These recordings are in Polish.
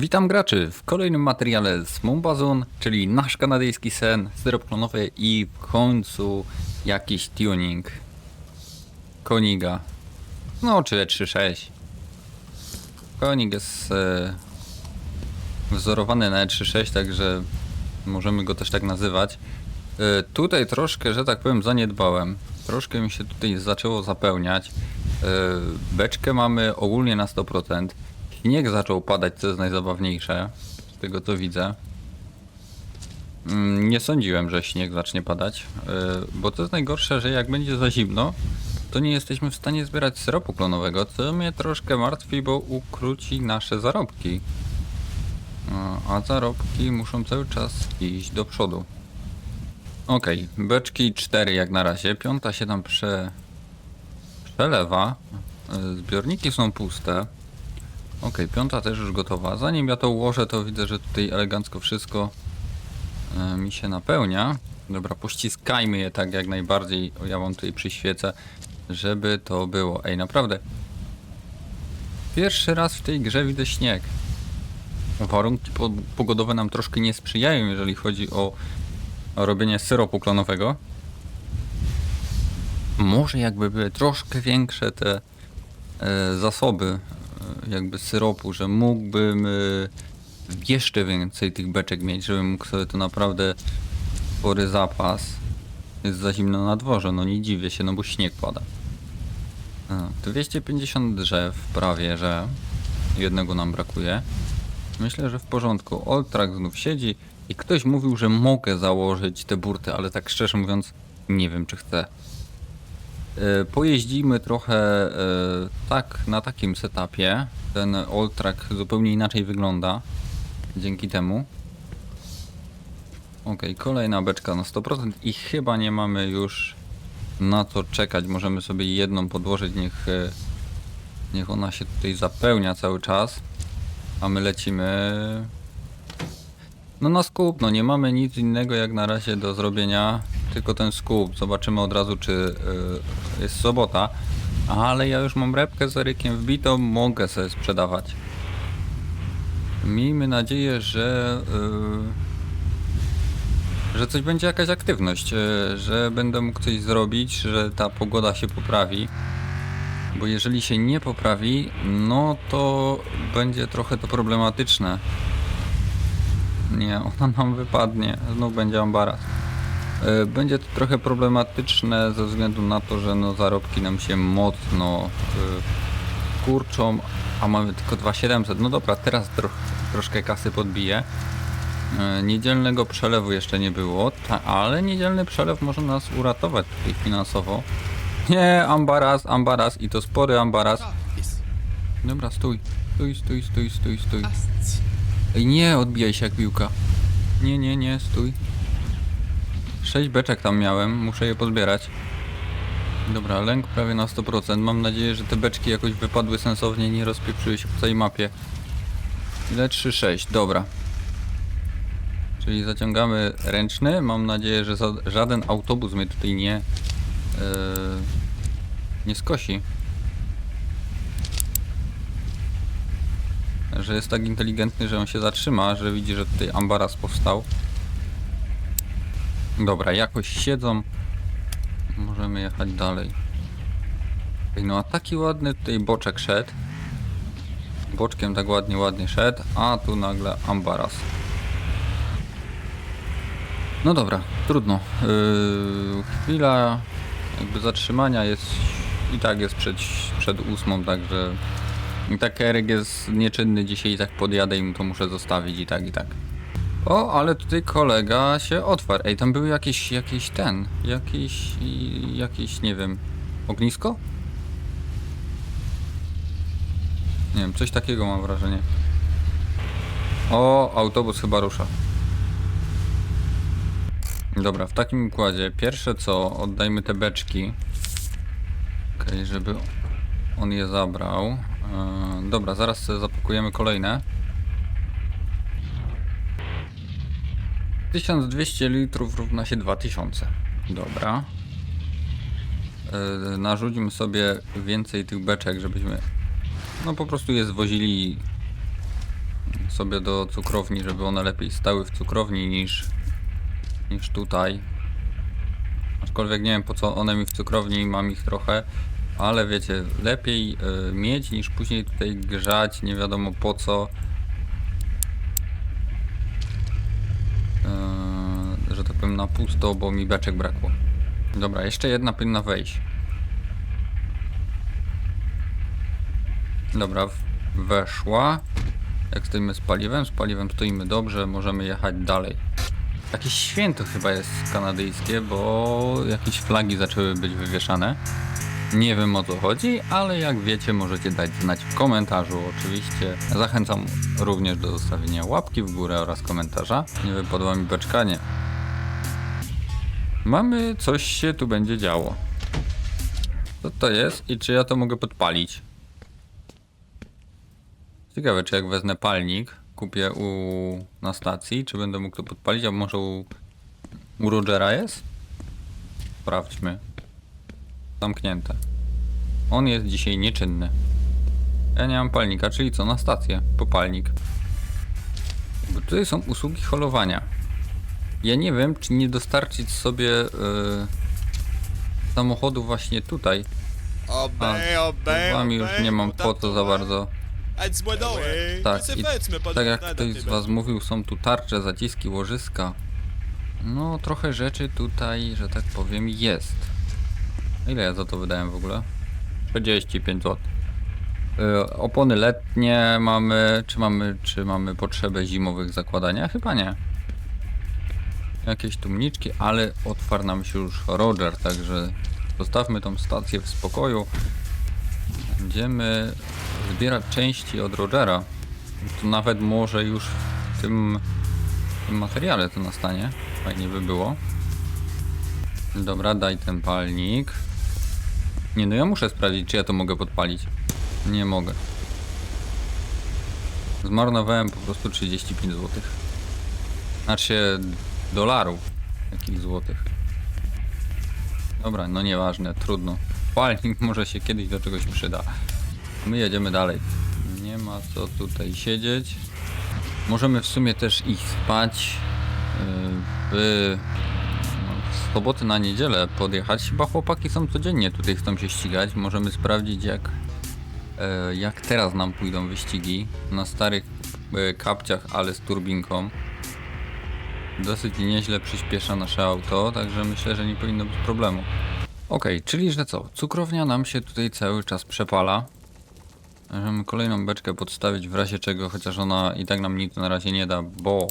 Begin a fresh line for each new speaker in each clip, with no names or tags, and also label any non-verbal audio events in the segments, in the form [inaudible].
Witam graczy w kolejnym materiale z Mombazon, czyli nasz kanadyjski sen, syrop klonowy i w końcu jakiś tuning Koniga. No, czy E36. Konig jest e, wzorowany na E36, także możemy go też tak nazywać. E, tutaj troszkę, że tak powiem, zaniedbałem. Troszkę mi się tutaj zaczęło zapełniać. E, beczkę mamy ogólnie na 100%. Śnieg zaczął padać, co jest najzabawniejsze, z tego co widzę. Mm, Nie sądziłem, że śnieg zacznie padać, yy, bo to jest najgorsze, że jak będzie za zimno, to nie jesteśmy w stanie zbierać syropu klonowego, co mnie troszkę martwi, bo ukróci nasze zarobki. No, A zarobki muszą cały czas iść do przodu. Okej, beczki 4 jak na razie, piąta się tam prze... przelewa. Yy, Zbiorniki są puste. Okej, piąta też już gotowa. Zanim ja to ułożę, to widzę, że tutaj elegancko wszystko e, mi się napełnia. Dobra, pościskajmy je tak jak najbardziej. Ja wam tutaj przyświecę, żeby to było. Ej, naprawdę. Pierwszy raz w tej grze widzę śnieg. Warunki po pogodowe nam troszkę nie sprzyjają, jeżeli chodzi o, o robienie syropu klonowego. Może jakby były troszkę większe te e, zasoby jakby syropu, że mógłbym e, jeszcze więcej tych beczek mieć, żebym mógł sobie to naprawdę spory zapas. Jest za zimno na dworze, no nie dziwię się, no bo śnieg pada. A, 250 drzew prawie, że jednego nam brakuje. Myślę, że w porządku. Oltrak znów siedzi i ktoś mówił, że mogę założyć te burty, ale tak szczerze mówiąc nie wiem czy chcę. E, Pojeździmy trochę e, tak na takim setupie. Ten old zupełnie inaczej wygląda dzięki temu. Ok, kolejna beczka na 100% i chyba nie mamy już na co czekać. Możemy sobie jedną podłożyć, niech, e, niech ona się tutaj zapełnia cały czas. A my lecimy no na skup, no nie mamy nic innego jak na razie do zrobienia, tylko ten skup. Zobaczymy od razu czy y, jest sobota, ale ja już mam repkę z Erykiem wbitą, mogę sobie sprzedawać. Miejmy nadzieję, że y, że coś będzie jakaś aktywność, y, że będę mógł coś zrobić, że ta pogoda się poprawi. Bo jeżeli się nie poprawi, no to będzie trochę to problematyczne. Nie, ona nam wypadnie. Znów będzie ambaras. E, Będzie to trochę problematyczne ze względu na to, że no zarobki nam się mocno y, kurczą, a mamy tylko 2700. No dobra, teraz troch, troszkę kasy podbije. E, Niedzielnego przelewu jeszcze nie było, ta, ale niedzielny przelew może nas uratować tutaj finansowo. Nie, ambaras, ambaras i to spory ambaras. Dobra, stój, stój, stój, stój, stój, stój. Ej, nie odbijaj się jak piłka. Nie, nie, nie, stój. Sześć beczek tam miałem, muszę je pozbierać. Dobra, lęk prawie na 100%. Mam nadzieję, że te beczki jakoś wypadły sensownie, nie rozpieprzyły się po całej mapie. Ile? 3-6, dobra. Czyli zaciągamy ręczny. Mam nadzieję, że żaden autobus mnie tutaj nie... Yy, nie skosi. że jest tak inteligentny, że on się zatrzyma, że widzi, że tutaj ambaras powstał. Dobra, jakoś siedzą. Możemy jechać dalej. Ej, No a taki ładny tutaj boczek szedł. Boczkiem tak ładnie, ładnie szedł, a tu nagle ambaras. No dobra, trudno. Yy, chwila jakby zatrzymania jest i tak jest przed, przed ósmą, także i tak Eryk jest nieczynny dzisiaj i tak podjadę i mu to muszę zostawić i tak i tak. O, ale tutaj kolega się otwarł. Ej, tam był jakiś, jakiś ten, jakiś, jakiś, nie wiem, ognisko? Nie wiem, coś takiego mam wrażenie. O, autobus chyba rusza. Dobra, w takim układzie, pierwsze co, oddajmy te beczki. Okej, żeby on je zabrał. Eee, dobra, zaraz zapakujemy kolejne. 1200 litrów równa się 2000. Dobra. Narzucimy sobie więcej tych beczek, żebyśmy no po prostu je zwozili sobie do cukrowni, żeby one lepiej stały w cukrowni niż, niż tutaj. Aczkolwiek nie wiem po co one mi w cukrowni, mam ich trochę. Ale wiecie, lepiej y, mieć niż później tutaj grzać, nie wiadomo po co. Powiem na pusto, bo mi beczek brakło. Dobra, jeszcze jedna powinna wejść. Dobra, weszła. Jak stoimy z paliwem? Z paliwem stoimy dobrze, możemy jechać dalej. Jakieś święto chyba jest kanadyjskie, bo jakieś flagi zaczęły być wywieszane. Nie wiem o co chodzi, ale jak wiecie możecie dać znać w komentarzu oczywiście. Zachęcam również do zostawienia łapki w górę oraz komentarza. Nie wypadła mi beczka, nie. Mamy, coś się tu będzie działo. Co to jest i czy ja to mogę podpalić? Ciekawe, czy jak wezmę palnik, kupię u, na stacji, czy będę mógł to podpalić, a może u, u Rogera jest? Sprawdźmy. Zamknięte. On jest dzisiaj nieczynny. Ja nie mam palnika, czyli co? Na stację. Popalnik. Bo tutaj są usługi holowania. Ja nie wiem, czy nie dostarczyć sobie yy, samochodu właśnie tutaj.
Obej, obej,
Z wami już
obej,
nie mam po co
to
za bardzo. Tak,
To se
i Tak jak ktoś z was mówił, są tu tarcze, zaciski, łożyska. No, trochę rzeczy tutaj, że tak powiem, jest. Ile ja za to wydałem w ogóle? 45 zł. Yy, opony letnie mamy, czy mamy, czy mamy potrzebę zimowych zakładania? Chyba nie. Jakieś tumniczki, ale otwarł nam się już Roger, także zostawmy tą stację w spokoju. Będziemy zbierać części od Rogera. To nawet może już w tym, w tym materiale to nastanie. Fajnie by było. Dobra, daj ten palnik. Nie no, ja muszę sprawdzić, czy ja to mogę podpalić. Nie mogę. Zmarnowałem po prostu 35 zł. Znaczy dolarów. Jakich złotych? Dobra, no nieważne, trudno. Palnik [laughs] może się kiedyś do czegoś przyda. My jedziemy dalej. Nie ma co tutaj siedzieć. Możemy w sumie też iść spać. yy, W, no, w soboty na niedzielę podjechać. Chyba chłopaki są codziennie tutaj chcą się ścigać. Możemy sprawdzić jak, e, jak teraz nam pójdą wyścigi. Na starych e, kapciach, ale z turbinką. Dosyć nieźle przyspiesza nasze auto, także myślę, że nie powinno być problemu. Okej, czyli że co? Cukrownia nam się tutaj cały czas przepala. Możemy kolejną beczkę podstawić w razie czego, chociaż ona i tak nam nic na razie nie da, bo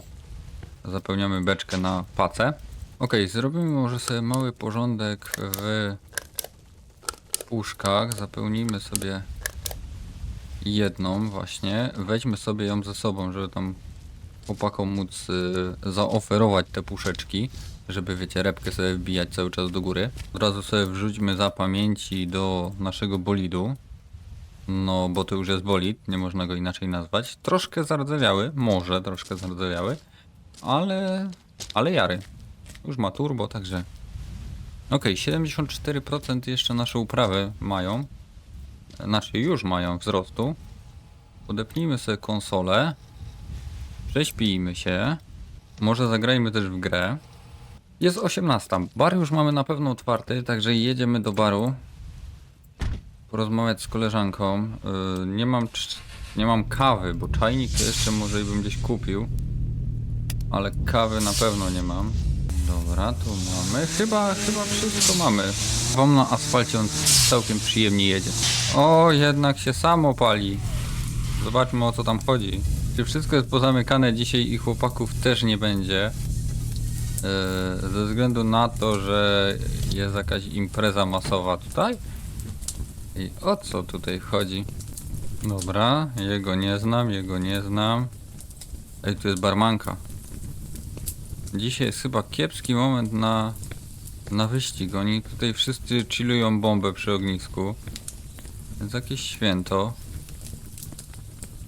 zapełniamy beczkę na pacę. Okej, zrobimy może sobie mały porządek w puszkach. Zapełnijmy sobie jedną właśnie. Weźmy sobie ją ze sobą, żeby tam chłopakom móc y, zaoferować te puszeczki, żeby wiecie, repkę sobie wbijać cały czas do góry. Od razu sobie wrzućmy za pamięci do naszego bolidu. No, bo to już jest bolid, nie można go inaczej nazwać. Troszkę zardzewiały, może troszkę zardzewiały, ale, ale jary. Już ma turbo, także... Okej, 74% jeszcze nasze uprawy mają. Znaczy już mają wzrostu. Podepnijmy sobie konsolę. Prześpijmy się. Może zagrajmy też w grę. Jest 18. Bar już mamy na pewno otwarty, także jedziemy do baru. Porozmawiać z koleżanką. Yy, nie mam nie mam kawy, bo czajnik to jeszcze może bym gdzieś kupił. Ale kawy na pewno nie mam. Dobra, tu mamy. Chyba, chyba wszystko mamy. Wam na asfalcie on całkiem przyjemnie jedzie. O, jednak się samo pali. Zobaczmy o co tam chodzi. Czy wszystko jest pozamykane dzisiaj i chłopaków też nie będzie? Yy, ze względu na to, że jest jakaś impreza masowa tutaj? I o co tutaj chodzi? Dobra, jego nie znam, jego nie znam. Ej, tu jest barmanka. Dzisiaj jest chyba kiepski moment na, na wyścig. Oni tutaj wszyscy chillują bombę przy ognisku. Więc jakieś święto.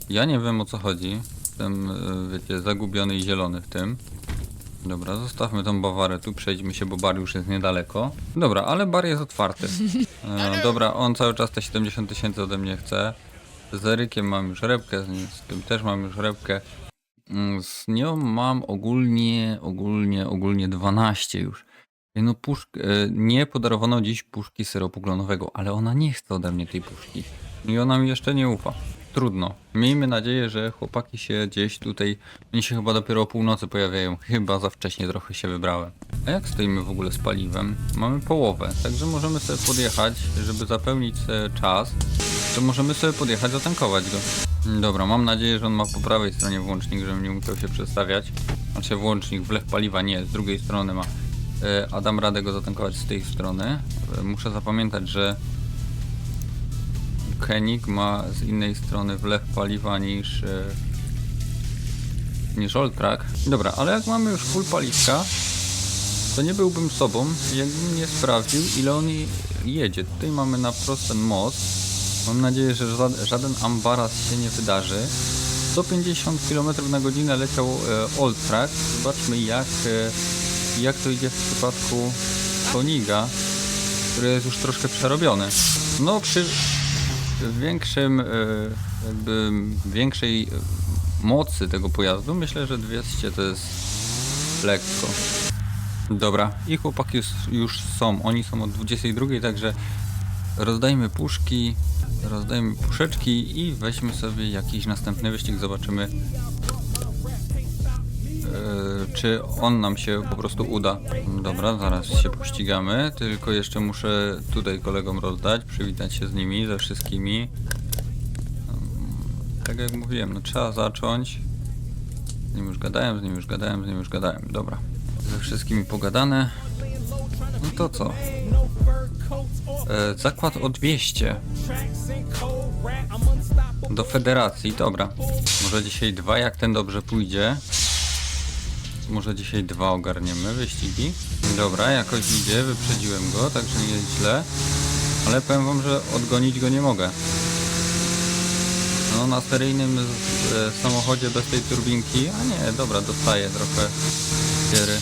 Ja nie wiem o co chodzi. Jestem, y, wiecie, zagubiony i zielony w tym. Dobra, zostawmy tą bawarę tu, przejdźmy się, bo bar już jest niedaleko. Dobra, ale bar jest otwarty. E, [laughs] dobra, on cały czas te 70 tysięcy ode mnie chce. Z Erykiem mam już rybkę, z, z tym też mam już rybkę. Mm, Z nią mam ogólnie, ogólnie, ogólnie 12 już. No puszk, e, nie podarowano dziś puszki syropu klonowego, ale ona nie chce ode mnie tej puszki. I ona mi jeszcze nie ufa. Trudno. Miejmy nadzieję, że chłopaki się gdzieś tutaj, oni się chyba dopiero o północy pojawiają. Chyba za wcześnie trochę się wybrałem. A jak stoimy w ogóle z paliwem? Mamy połowę, także możemy sobie podjechać, żeby zapełnić sobie czas. To możemy sobie podjechać, zatankować go. Dobra, mam nadzieję, że on ma po prawej stronie włącznik, żebym nie musiał się przestawiać. Znaczy włącznik, wlew paliwa nie, z drugiej strony ma. E, A dam radę go zatankować z tej strony. E, Muszę zapamiętać, że Kenik ma z innej strony wlew paliwa niż e, niż Oltrak. Dobra, ale jak mamy już full paliwka, to nie byłbym sobą, jakbym nie sprawdził ile on je- jedzie. Tutaj mamy na prost ten most. Mam nadzieję, że ża- żaden ambaras się nie wydarzy. 150 km na godzinę leciał e, Old Track. Zobaczmy jak, e, jak to idzie w przypadku Koniga, który jest już troszkę przerobiony. No przy większym, e, jakby większej e, mocy tego pojazdu myślę, że 200 to jest lekko. Dobra, i chłopaki już, już są. Oni są od 22, także rozdajmy puszki, rozdajmy puszeczki i weźmy sobie jakiś następny wyścig. Zobaczymy, czy on nam się po prostu uda. Dobra, zaraz się pościgamy. Tylko jeszcze muszę tutaj kolegom rozdać, przywitać się z nimi, ze wszystkimi. Tak jak mówiłem, no trzeba zacząć. Z nim już gadałem, z nim już gadałem, z nim już gadałem. Dobra. Ze wszystkimi pogadane. No to co? E, zakład o 200 do federacji, dobra. Może dzisiaj dwa, jak ten dobrze pójdzie. Może dzisiaj dwa ogarniemy wyścigi. Dobra, jakoś idzie, wyprzedziłem go, także nie jest źle. Ale powiem wam, że odgonić go nie mogę. No na seryjnym e, samochodzie bez tej turbinki, a nie, dobra, dostaję trochę giery.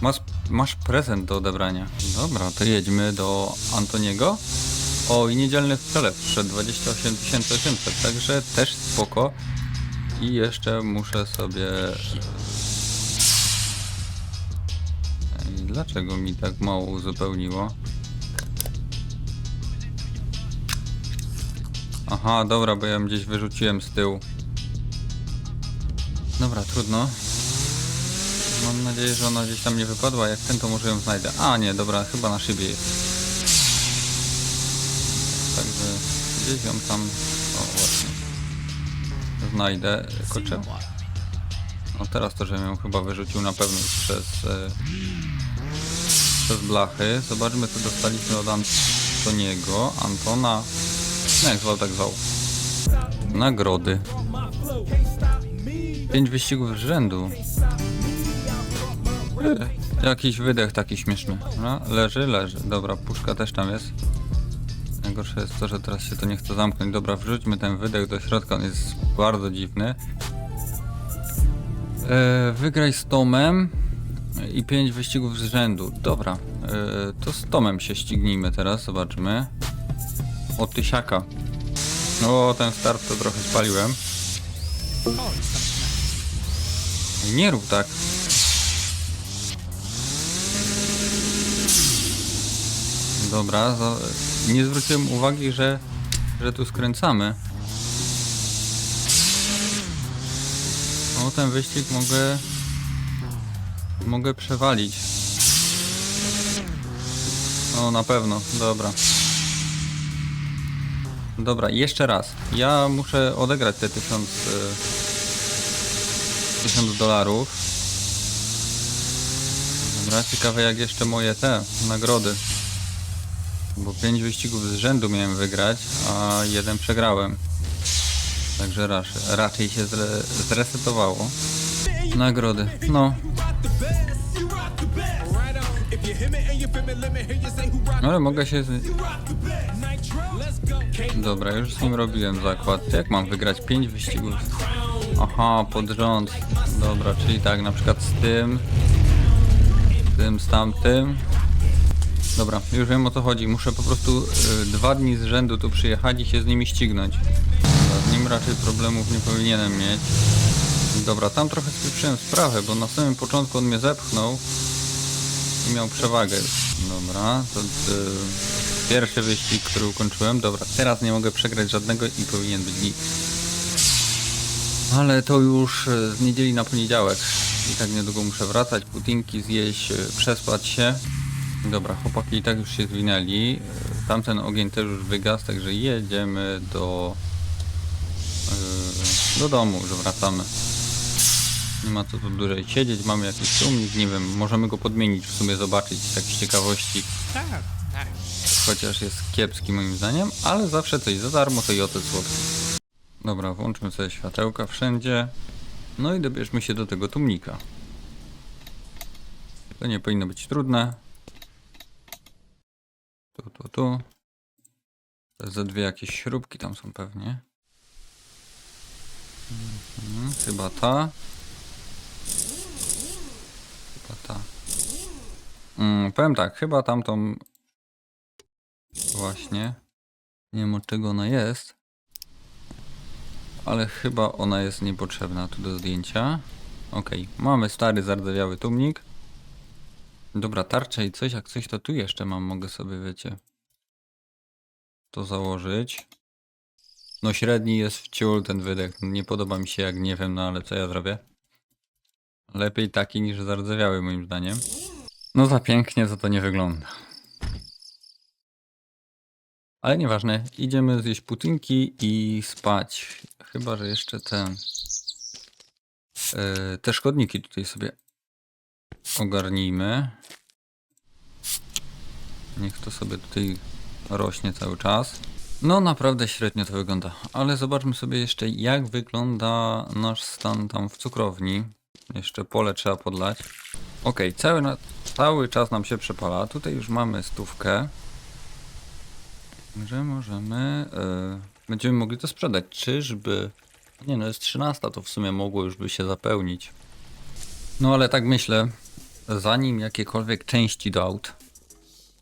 Masz, masz prezent do odebrania. Dobra, to jedźmy do Antoniego. O, i niedzielny przelew przed 28 800, także też spoko. I jeszcze muszę sobie... Dlaczego mi tak mało uzupełniło? Aha, dobra, bo ja gdzieś wyrzuciłem z tyłu. Dobra, trudno. Mam nadzieję, że ona gdzieś tam nie wypadła. Jak ten, to może ją znajdę. A, nie, dobra, chyba na szybie jest. Także gdzieś ją tam... O, właśnie. Znajdę. Koczę? No teraz to, żebym ją chyba wyrzucił na pewno przez... E, przez blachy. Zobaczmy, co dostaliśmy od Antoniego. Antona... No jak zwał, tak zwał. Nagrody. Pięć wyścigów z rzędu. E, Jakiś wydech taki śmieszny. No, leży, leży. Dobra, puszka też tam jest. Najgorsze jest to, że teraz się to nie chce zamknąć. Dobra, wrzućmy ten wydech do środka, on jest bardzo dziwny. E, wygraj z Tomem i 5 wyścigów z rzędu. Dobra, e, to z Tomem się ścignijmy teraz, zobaczmy. O tysiaka. O, ten start to trochę spaliłem. Nie rób tak. Dobra, za, nie zwróciłem uwagi, że, że tu skręcamy. O, ten wyścig mogę... Mogę przewalić. O, na pewno, dobra. Dobra, jeszcze raz. Ja muszę odegrać te tysiąc... y, tysiąc dolarów. Dobra, ciekawe jak jeszcze moje te nagrody. Bo pięć wyścigów z rzędu miałem wygrać, a jeden przegrałem. Także raczej, raczej się zre, zresetowało. Nagrody. No. Ale mogę się... Z... Dobra, już z nim robiłem zakład. Jak mam wygrać 5 wyścigów? Aha, pod rząd. Dobra, czyli tak, na przykład z tym, z tym, z tamtym. Dobra, już wiem o co chodzi. Muszę po prostu y, dwa dni z rzędu tu przyjechać i się z nimi ścignąć. Z nim raczej problemów nie powinienem mieć. Dobra, tam trochę spieprzyłem sprawę, bo na samym początku on mnie zepchnął i miał przewagę. Dobra, to y, pierwszy wyścig, który ukończyłem. Dobra, teraz nie mogę przegrać żadnego i powinien być git. Ale to już y, z niedzieli na poniedziałek. I tak niedługo muszę wracać, putinki zjeść, y, przespać się. Dobra, chłopaki i tak już się zwinęli. Y, Tamten ogień też już wygasł, także jedziemy do... y, do domu, już wracamy. Nie ma co tu dłużej siedzieć, mamy jakiś tłumik, nie wiem, możemy go podmienić w sumie, zobaczyć tak z ciekawości.
Tak, tak.
Chociaż jest kiepski moim zdaniem, ale zawsze coś za darmo, to i o to słodki. Dobra, włączmy sobie światełka wszędzie. No i dobierzmy się do tego tłumnika. To nie powinno być trudne. Tu, tu, tu. To Ze dwie jakieś śrubki tam są pewnie. Mhm, chyba ta. Chyba ta. Mm, powiem tak, chyba tamtą Właśnie. Nie wiem od czego ona jest. Ale chyba ona jest niepotrzebna tu do zdjęcia. Okej, mamy stary zardzewiały tłumnik. Dobra, tarcza i coś, jak coś to tu jeszcze mam, mogę sobie, wiecie, to założyć. No średni jest w ciul ten wydech, nie podoba mi się jak nie wiem, no ale co ja zrobię? Lepiej taki niż zardzewiały moim zdaniem. No za pięknie to to nie wygląda. Ale nieważne, idziemy zjeść putinki i spać. Chyba, że jeszcze ten. e, te szkodniki tutaj sobie ogarnijmy. Niech to sobie tutaj rośnie cały czas. No naprawdę średnio to wygląda. Ale zobaczmy sobie jeszcze jak wygląda nasz stan tam w cukrowni. Jeszcze pole trzeba podlać. Ok, cały, na, cały czas nam się przepala. Tutaj już mamy stówkę. Że możemy. e, będziemy mogli to sprzedać. Czyżby. Nie no, jest 13, to w sumie mogło już by się zapełnić. No ale tak myślę, zanim jakiekolwiek części do aut,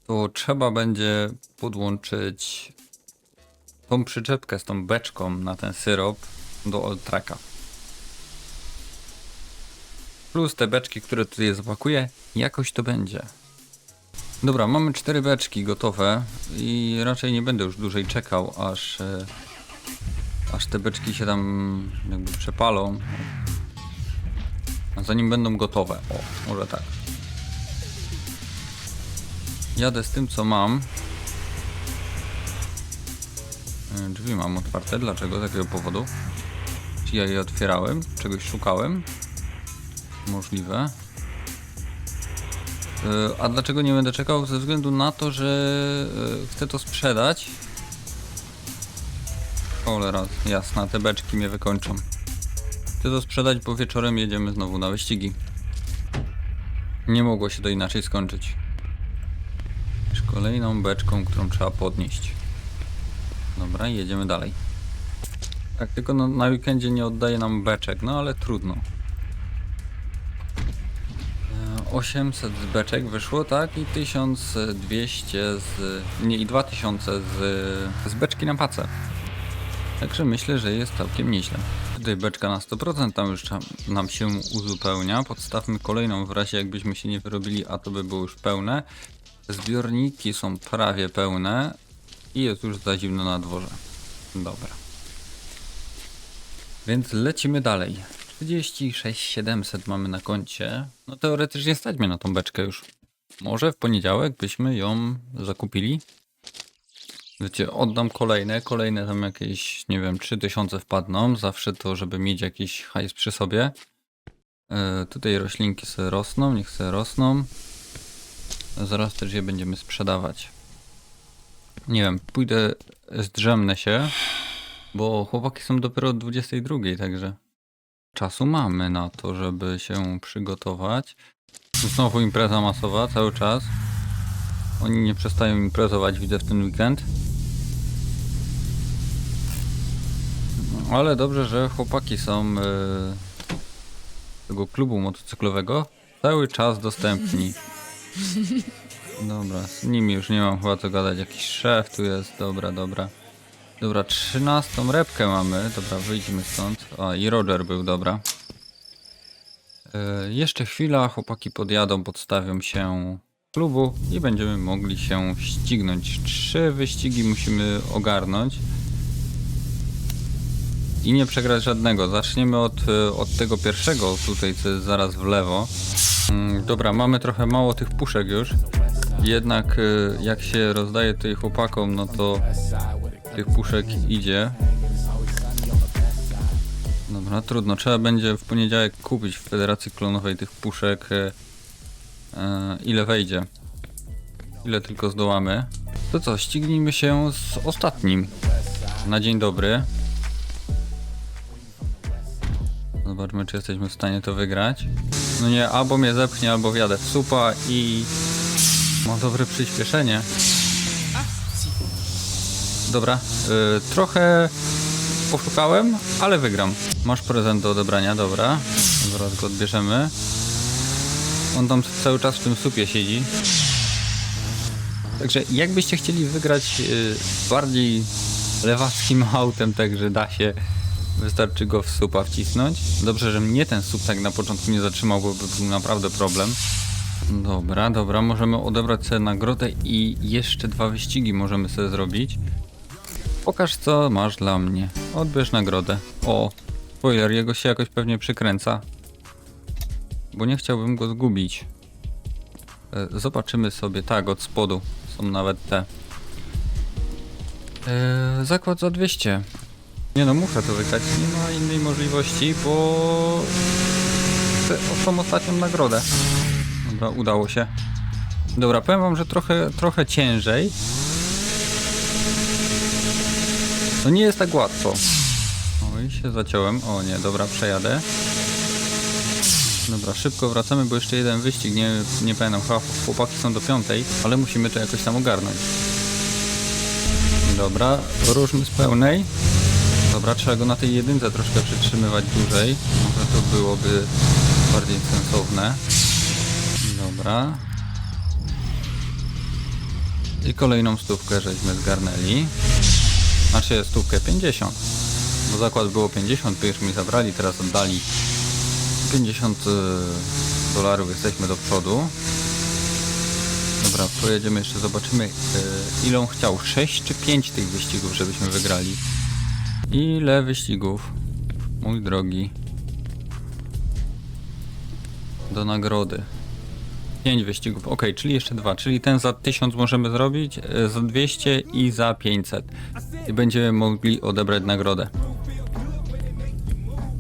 to trzeba będzie podłączyć tą przyczepkę z tą beczką na ten syrop do Old Tracka. Plus te beczki, które tutaj zapakuję, jakoś to będzie. Dobra, mamy cztery beczki gotowe i raczej nie będę już dłużej czekał, aż, e, aż te beczki się tam jakby przepalą. A zanim będą gotowe. O, może tak. Jadę z tym, co mam. E, Drzwi mam otwarte. Dlaczego? Z jakiego powodu? Czy ja je otwierałem? Czegoś szukałem? Możliwe. E, A dlaczego nie będę czekał? Ze względu na to, że e, chcę to sprzedać. Cholera, jasna, te beczki mnie wykończą. Chcę to sprzedać, bo wieczorem jedziemy znowu na wyścigi. Nie mogło się to inaczej skończyć. Kolejną beczką, którą trzeba podnieść. Dobra, jedziemy dalej. Tak, tylko na weekendzie nie oddaje nam beczek, no ale trudno. 800 z beczek wyszło, tak? I 1200 z... Nie, i 2000 z, z beczki na pacę. Także myślę, że jest całkiem nieźle. Tutaj beczka na 100% tam już nam się uzupełnia. Podstawmy kolejną w razie jakbyśmy się nie wyrobili, a to by było już pełne. Zbiorniki są prawie pełne i jest już za zimno na dworze. Dobra. Więc lecimy dalej. 36 700 mamy na koncie. No teoretycznie stać mnie na tą beczkę już. Może w poniedziałek byśmy ją zakupili. Wiecie, oddam kolejne, kolejne tam jakieś, nie wiem, 3000 wpadną. Zawsze to, żeby mieć jakiś hajs przy sobie. E, tutaj roślinki sobie rosną, niech sobie rosną. Zaraz też je będziemy sprzedawać. Nie wiem, pójdę, zdrzemnę się, bo chłopaki są dopiero od 22, także czasu mamy na to, żeby się przygotować. Znowu impreza masowa cały czas. Oni nie przestają imprezować, widzę w ten weekend. No, ale dobrze, że chłopaki są e, tego klubu motocyklowego cały czas dostępni. [laughs] Dobra, z nimi już nie mam chyba co gadać. Jakiś szef tu jest, dobra, dobra. Dobra, trzynastą repkę mamy. Dobra, wyjdźmy stąd. A, i Roger był, dobra. E, jeszcze chwila, chłopaki podjadą, podstawią się klubu i będziemy mogli się ścignąć. Trzy wyścigi musimy ogarnąć. I nie przegrać żadnego. Zaczniemy od, e, od tego pierwszego tutaj, co jest zaraz w lewo. Mm, Dobra, mamy trochę mało tych puszek już. Jednak y, jak się rozdaje tutaj chłopakom, no to tych puszek idzie. Dobra, trudno. Trzeba będzie w poniedziałek kupić w Federacji Klonowej tych puszek. y, ile wejdzie. Ile tylko zdołamy. To co, ścignijmy się z ostatnim. Na dzień dobry. Zobaczmy, czy jesteśmy w stanie to wygrać. No nie, albo mnie zepchnie, albo wjadę w supa i ma dobre przyspieszenie. Dobra, y, trochę poszukałem, ale wygram. Masz prezent do odebrania, dobra. Zaraz go odbierzemy. On tam cały czas w tym supie siedzi. Także jakbyście chcieli wygrać y, bardziej lewackim autem, także da się, wystarczy go w supa wcisnąć. Dobrze, że mnie ten sup tak na początku nie zatrzymał, bo by był naprawdę problem. Dobra, dobra, możemy odebrać sobie nagrodę i jeszcze dwa wyścigi możemy sobie zrobić. Pokaż co masz dla mnie. Odbierz nagrodę. O, spoiler, jego się jakoś pewnie przykręca. Bo nie chciałbym go zgubić. E, Zobaczymy sobie, tak, od spodu są nawet te. E, zakład za 200. Nie no, muszę to wygrać, nie ma innej możliwości, bo chcę o tą ostatnią nagrodę. Dobra, udało się. Dobra, powiem wam, że trochę, trochę ciężej. To nie jest tak łatwo. Oj, się zaciąłem. O nie, dobra, przejadę. Dobra, szybko wracamy, bo jeszcze jeden wyścig, nie, nie pamiętam, chyba chłopaki są do piątej, ale musimy to jakoś tam ogarnąć. Dobra, różmy z pełnej. Dobra, trzeba go na tej jedynce troszkę przytrzymywać dłużej. Może to byłoby bardziej sensowne. Dobra. I kolejną stówkę żeśmy zgarnęli. Znaczy stówkę 50. Bo zakład było 50, by już mi zabrali, teraz oddali 50 y, dolarów, jesteśmy do przodu. Dobra, pojedziemy jeszcze, zobaczymy y, ile on chciał. 6 czy 5 tych wyścigów, żebyśmy wygrali. Ile wyścigów? Mój drogi. Do nagrody. 5 wyścigów, ok, czyli jeszcze dwa, czyli ten za 1000 możemy zrobić, e, za 200 i za 500. I będziemy mogli odebrać nagrodę.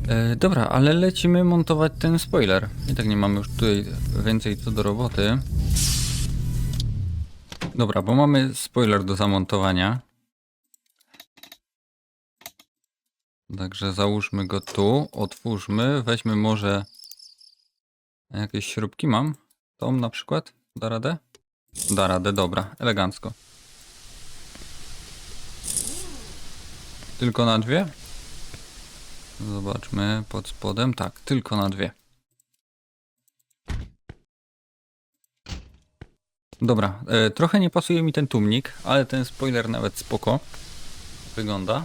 E, dobra, ale lecimy montować ten spoiler. I tak nie mamy już tutaj więcej co do roboty. Dobra, bo mamy spoiler do zamontowania. Także załóżmy go tu, otwórzmy, weźmy może jakieś śrubki mam. Tą na przykład? Da radę? Da radę, dobra, elegancko. Tylko na dwie? Zobaczmy pod spodem. Tak, tylko na dwie. Dobra, e, trochę nie pasuje mi ten tłumnik, ale ten spoiler nawet spoko wygląda.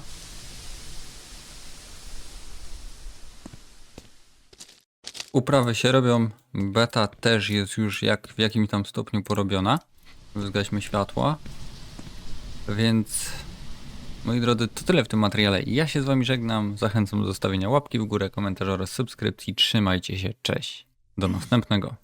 Uprawy się robią, beta też jest już jak w jakimś tam stopniu porobiona. Zgaśmy światła. Więc moi drodzy, to tyle w tym materiale. Ja się z wami żegnam. Zachęcam do zostawienia łapki w górę, komentarza oraz subskrypcji. Trzymajcie się, cześć. Do następnego.